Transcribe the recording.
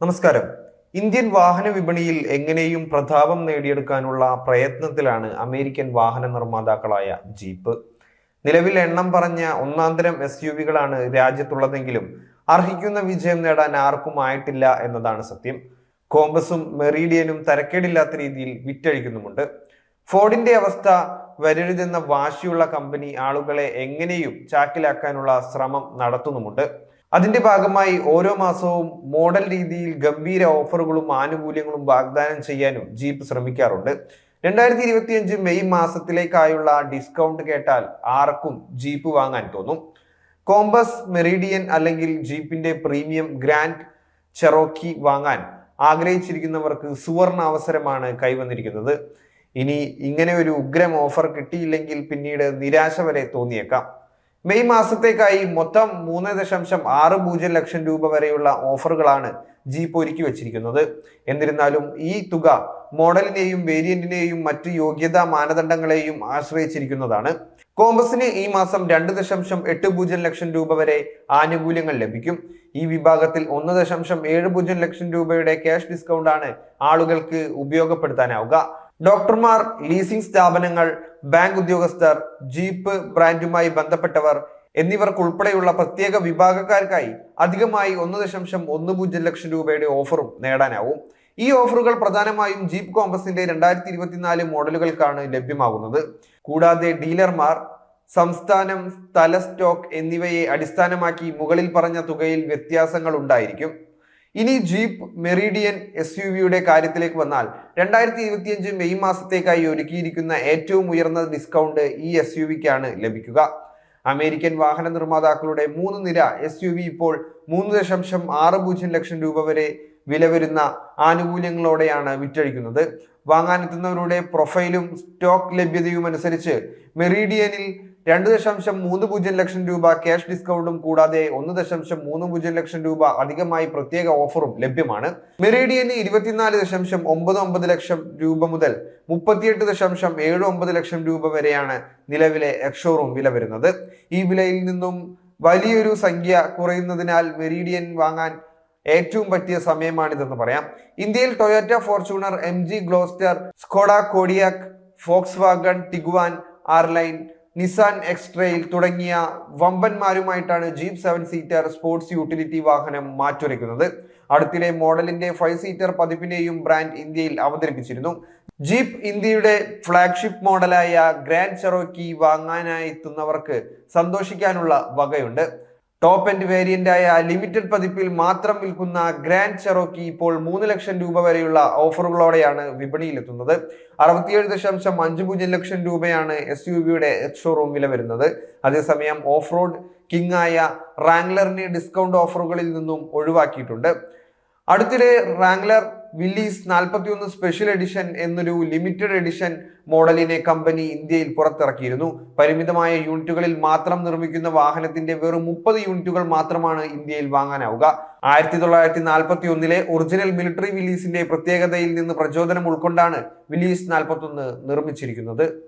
നമസ്കാരം. ഇന്ത്യൻ വാഹന വിപണിയിൽ എങ്ങനെയും പ്രതാപം നേടിയെടുക്കാനുള്ള പ്രയത്നത്തിലാണ് അമേരിക്കൻ വാഹന നിർമ്മാതാക്കളായ ജീപ്പ്. നിലവിൽ എണ്ണം പറഞ്ഞ ഒന്നാന്തരം എസ് യു വികളാണ് രാജ്യത്തുള്ളതെങ്കിലും അർഹിക്കുന്ന വിജയം നേടാൻ ആർക്കും ആയിട്ടില്ല എന്നതാണ് സത്യം. കോമ്പസും മെറീഡിയനും തരക്കേടില്ലാത്ത രീതിയിൽ വിറ്റഴിക്കുന്നുമുണ്ട്. ഫോർഡിന്റെ അവസ്ഥ വരരുതെന്ന വാശിയുള്ള കമ്പനി ആളുകളെ എങ്ങനെയും ചാക്കിലാക്കാനുള്ള ശ്രമം നടത്തുന്നുമുണ്ട്. അതിന്റെ ഭാഗമായി ഓരോ മാസവും മോഡൽ രീതിയിൽ ഗംഭീര ഓഫറുകളും ആനുകൂല്യങ്ങളും വാഗ്ദാനം ചെയ്യാനും ജീപ്പ് ശ്രമിക്കാറുണ്ട്. രണ്ടായിരത്തി ഇരുപത്തിയഞ്ച് മെയ് മാസത്തിലേക്കായുള്ള ഡിസ്കൗണ്ട് കേട്ടാൽ ആർക്കും ജീപ്പ് വാങ്ങാൻ തോന്നും. കോമ്പസ് മെറീഡിയൻ അല്ലെങ്കിൽ ജീപ്പിന്റെ പ്രീമിയം ഗ്രാൻഡ് ചെറോക്കി വാങ്ങാൻ ആഗ്രഹിച്ചിരിക്കുന്നവർക്ക് സുവർണ അവസരമാണ് കൈവന്നിരിക്കുന്നത്. ഇനി ഇങ്ങനെ ഒരു ഉഗ്രം ഓഫർ കിട്ടിയില്ലെങ്കിൽ പിന്നീട് നിരാശ വരെ തോന്നിയേക്കാം. മെയ് മാസത്തേക്കായി മൊത്തം മൂന്ന് ദശാംശം ആറ് പൂജ്യം ലക്ഷം രൂപ വരെയുള്ള ഓഫറുകളാണ് ജീപ്പ് ഒരുക്കി വച്ചിരിക്കുന്നത്. എന്നിരുന്നാലും ഈ തുക മോഡലിനെയും വേരിയന്റിനെയും മറ്റ് യോഗ്യതാ മാനദണ്ഡങ്ങളെയും ആശ്രയിച്ചിരിക്കുന്നതാണ്. കോമ്പസിന് ഈ മാസം രണ്ട് ദശാംശം എട്ട് പൂജ്യം ലക്ഷം രൂപ വരെ ആനുകൂല്യങ്ങൾ ലഭിക്കും. ഈ വിഭാഗത്തിൽ ഒന്ന് ദശാംശം ഏഴ് പൂജ്യം ലക്ഷം രൂപയുടെ ക്യാഷ് ഡിസ്കൗണ്ട് ആണ് ആളുകൾക്ക് ഉപയോഗപ്പെടുത്താനാവുക. ഡോക്ടർമാർ ലീസിംഗ് സ്ഥാപനങ്ങൾ ബാങ്ക് ഉദ്യോഗസ്ഥർ ജീപ്പ് ബ്രാൻഡുമായി ബന്ധപ്പെട്ടവർ എന്നിവർക്കുൾപ്പെടെയുള്ള പ്രത്യേക വിഭാഗക്കാർക്കായി അധികമായി ഒന്ന് ദശാംശം ഒന്ന് പൂജ്യം ലക്ഷം രൂപയുടെ ഓഫറും നേടാനാവും. ഈ ഓഫറുകൾ പ്രധാനമായും ജീപ്പ് കോമ്പസിന്റെ രണ്ടായിരത്തി ഇരുപത്തിനാല് മോഡലുകൾക്കാണ് ലഭ്യമാകുന്നത്. കൂടാതെ ഡീലർമാർ സംസ്ഥാനം സ്ഥല സ്റ്റോക്ക് എന്നിവയെ അടിസ്ഥാനമാക്കി മുകളിൽ പറഞ്ഞ തുകയിൽ വ്യത്യാസങ്ങൾ ഉണ്ടായിരിക്കും. ഇനി ജീപ്പ് മെറീഡിയൻ എസ് യു വിയുടെ കാര്യത്തിലേക്ക് വന്നാൽ രണ്ടായിരത്തി ഇരുപത്തിയഞ്ച് മെയ് മാസത്തേക്കായി ഒരുക്കിയിരിക്കുന്ന ഏറ്റവും ഉയർന്ന ഡിസ്കൗണ്ട് ഈ എസ് യു വിക്കാണ് ലഭിക്കുക. അമേരിക്കൻ വാഹന നിർമ്മാതാക്കളുടെ മൂന്ന് നിര എസ് യു വി ഇപ്പോൾ മൂന്ന് ദശാംശം ആറ് പൂജ്യം ലക്ഷം രൂപ വരെ വില വരുന്ന ആനുകൂല്യങ്ങളോടെയാണ് വിറ്റഴിക്കുന്നത്. വാങ്ങാനെത്തുന്നവരുടെ പ്രൊഫൈലും സ്റ്റോക്ക് ലഭ്യതയും അനുസരിച്ച് മെറീഡിയനിൽ രണ്ട് ദശാംശം മൂന്ന് പൂജ്യം ലക്ഷം രൂപ ക്യാഷ് ഡിസ്കൗണ്ടും കൂടാതെ ഒന്ന് ദശാംശം മൂന്ന് പൂജ്യം ലക്ഷം രൂപ അധികമായി പ്രത്യേക ഓഫറും ലഭ്യമാണ്. മെറീഡിയന് ഇരുപത്തിനാല് ദശാംശം ഒമ്പത് ഒമ്പത് ലക്ഷം രൂപ മുതൽ മുപ്പത്തിയെട്ട് ദശാംശം ഏഴ് ഒമ്പത് ലക്ഷം രൂപ വരെയാണ് നിലവിലെ എക്ഷോറൂം വില വരുന്നത്. ഈ വിലയിൽ നിന്നും വലിയൊരു സംഖ്യ കുറയുന്നതിനാൽ മെറീഡിയൻ വാങ്ങാൻ ഏറ്റവും പറ്റിയ സമയമാണിതെന്ന് പറയാം. ഇന്ത്യയിൽ Toyota Fortuner M G Gloster Skoda Kodiaq Volkswagen Tiguan R Line Nissan X Trail തുടങ്ങിയ വമ്പന്മാരുമായിട്ടാണ് Jeep seven seater sports utility വാഹനം മാറ്റുരയ്ക്കുന്നത്. അടുത്തിടെ മോഡലിന്റെ ഫൈവ് സീറ്റർ പതിപ്പിനെയും ബ്രാൻഡ് ഇന്ത്യയിൽ അവതരിപ്പിച്ചിരുന്നു. ജീപ്പ് ഇന്ത്യയുടെ ഫ്ളാഗ്ഷിപ്പ് മോഡലായ ഗ്രാൻഡ് ചെറോക്കി വാങ്ങാനായി എത്തുന്നവർക്ക് സന്തോഷിക്കാനുള്ള വകയുണ്ട്. ടോപ്പ് എൻഡ് വേരിയന്റ് ആയ ലിമിറ്റഡ് പതിപ്പിൽ മാത്രം വിൽക്കുന്ന ഗ്രാൻഡ് ചെറോക്കി ഇപ്പോൾ മൂന്ന് ലക്ഷം രൂപ വരെയുള്ള ഓഫറുകളോടെയാണ് വിപണിയിലെത്തുന്നത്. അറുപത്തിയേഴ് ദശാംശം അഞ്ച് പൂജ്യം ലക്ഷം രൂപയാണ് എസ് യു വിയുടെ ഷോറൂം വില വരുന്നത്. അതേസമയം ഓഫ് റോഡ് കിങ് ആയ റാംഗ്ലറിനെ ഡിസ്കൗണ്ട് ഓഫറുകളിൽ നിന്നും ഒഴിവാക്കിയിട്ടുണ്ട്. അടുത്തിടെ റാംഗ്ലർ വില്ലീസ് നാൽപ്പത്തിയൊന്ന് സ്പെഷ്യൽ എഡിഷൻ എന്നൊരു ലിമിറ്റഡ് എഡിഷൻ മോഡലിനെ കമ്പനി ഇന്ത്യയിൽ പുറത്തിറക്കിയിരുന്നു. പരിമിതമായ യൂണിറ്റുകളിൽ മാത്രം നിർമ്മിക്കുന്ന വാഹനത്തിന്റെ വെറും മുപ്പത് യൂണിറ്റുകൾ മാത്രമാണ് ഇന്ത്യയിൽ വാങ്ങാനാവുക. ആയിരത്തി തൊള്ളായിരത്തി നാൽപ്പത്തി ഒന്നിലെ ഒറിജിനൽ മിലിറ്ററി വില്ലീസിന്റെ പ്രത്യേകതയിൽ നിന്ന് പ്രചോദനം ഉൾക്കൊണ്ടാണ് വില്ലീസ് നാൽപ്പത്തൊന്ന് നിർമ്മിച്ചിരിക്കുന്നത്.